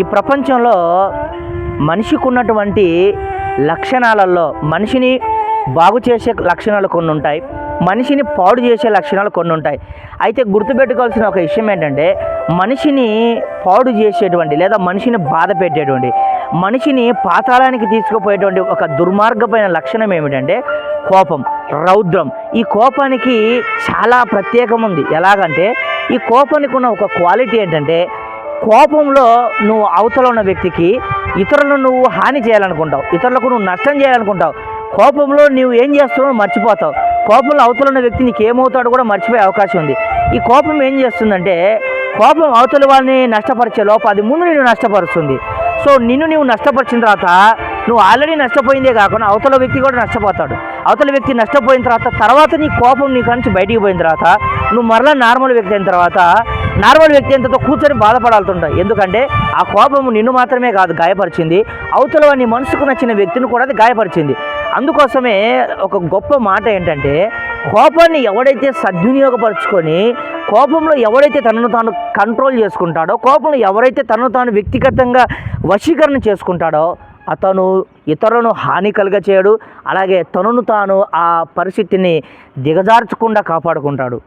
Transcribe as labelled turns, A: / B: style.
A: ఈ ప్రపంచంలో మనిషికి ఉన్నటువంటి లక్షణాలలో మనిషిని బాగు చేసే లక్షణాలు కొన్ని ఉంటాయి మనిషిని పాడు చేసే లక్షణాలు కొన్ని ఉంటాయి. అయితే గుర్తుపెట్టుకోవాల్సిన ఒక విషయం ఏంటంటే మనిషిని పాడు చేసేటువంటి లేదా మనిషిని బాధ పెట్టేటువంటి మనిషిని పాతాళానికి తీసుకుపోయేటువంటి ఒక దుర్మార్గమైన లక్షణం ఏమిటంటే కోపం రౌద్రం. ఈ కోపానికి చాలా ప్రత్యేకం ఉంది. ఎలాగంటే ఈ కోపానికి ఉన్న ఒక క్వాలిటీ ఏంటంటే కోపంలో నువ్వు అవతల ఉన్న వ్యక్తికి ఇతరులను నువ్వు హాని చేయాలనుకుంటావు ఇతరులకు నువ్వు నష్టం చేయాలనుకుంటావు. కోపంలో నువ్వు ఏం చేస్తున్నావు మర్చిపోతావు. కోపంలో అవతల ఉన్న వ్యక్తి నీకు ఏమవుతాడో కూడా మర్చిపోయే అవకాశం ఉంది. ఈ కోపం ఏం చేస్తుందంటే కోపం అవతల వాళ్ళని నష్టపరిచే లోప అది ముందు నిన్ను నష్టపరుస్తుంది. సో నిన్ను నువ్వు నష్టపరిచిన తర్వాత నువ్వు ఆల్రెడీ నష్టపోయిందే కాకుండా అవతల వ్యక్తి కూడా నష్టపోతాడు. అవతల వ్యక్తి నష్టపోయిన తర్వాత తర్వాత నీ కోపం నీ నుంచి బయటికి పోయిన తర్వాత నువ్వు మరలా నార్మల్ వ్యక్తి అయిన తర్వాత నార్మల్ వ్యక్తి ఎంతతో కూర్చొని బాధపడాల్తుంటావు ఎందుకంటే ఆ కోపము నిన్ను మాత్రమే కాదు గాయపరిచింది. అవతల నీ మనసుకు నచ్చిన వ్యక్తిని కూడా అది గాయపరిచింది. అందుకోసమే ఒక గొప్ప మాట ఏంటంటే కోపాన్ని ఎవడైతే సద్వినియోగపరుచుకొని కోపంలో ఎవడైతే తనను తాను కంట్రోల్ చేసుకుంటాడో కోపంలో ఎవరైతే తనను తాను వ్యక్తిగతంగా వశీకరణ చేసుకుంటాడో అతను ఇతరులను హాని కలిగ చేయడు అలాగే తనను తాను ఆ పరిస్థితిని దిగజార్చకుండా కాపాడుకుంటాడు.